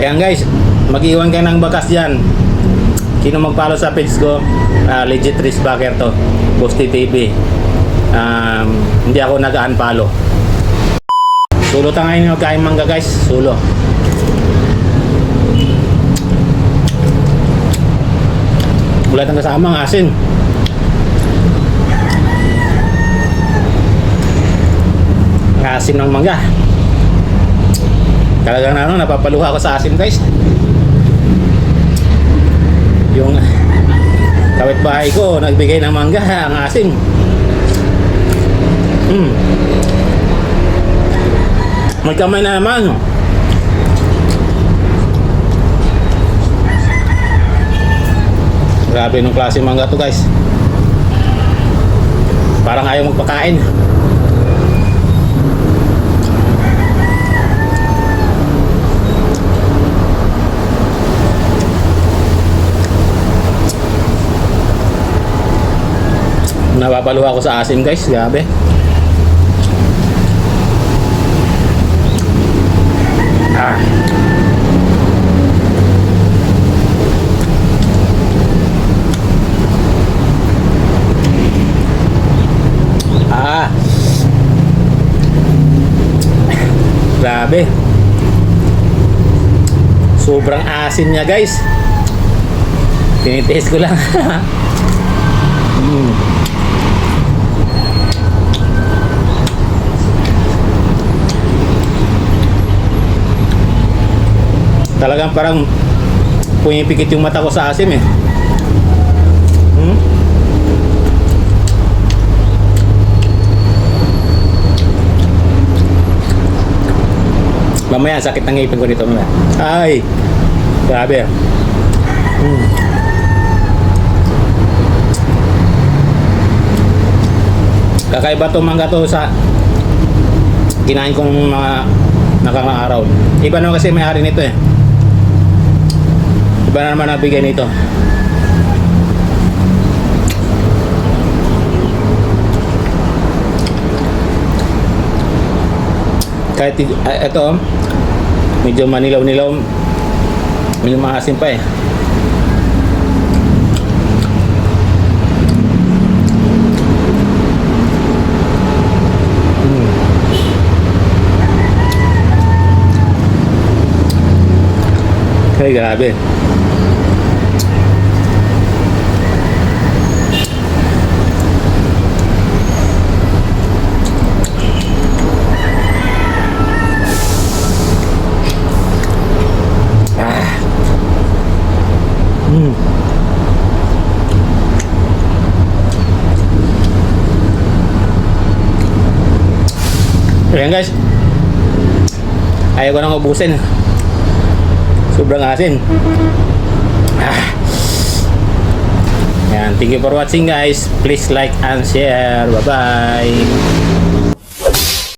Ayan guys, mag-iwan kayo ng bakas dyan. Sino mag-follow sa page ko, ah, legit risk backer to. Boosty TV. Um, hindi ako nag-unfollow. Sulo tayo ngayon yung kain mangga guys. Sulo. Wala tang kasama ang asin. Ang asin ng mangga. Talagang ano, napapaluha ako sa asin guys. Yung kawit bahay ko, nagbigay ng mangga, ang asin. Mm. May kamay na naman. Grabe nung klase mangga to guys. Parang ayaw magpakain. Napapaluha ako sa asim guys, grabe. Ah. Ah. Grabe. Sobrang asin niya guys. Tinitiis ko lang. mm. Talagang parang pumipikit yung mata ko sa asim eh. Hmm? Mamaya, sakit ng ngipin ko dito mamaya. Ay! Grabe. Hmm. Kakaiba to mangga to sa kinain kong mga nakakang araw. Iba naman kasi may-ari nito eh. Iba na naman nabigay nito. Kahit ah, ito, medyo manilaw-nilaw, medyo maasim pa eh. Mm. Ay, grabe. Ah. Mm. Ayan guys. Ayaw ko nang ubusin. Sobrang asin. Ah. Yan, thank you for watching guys. Please like and share. Bye-bye.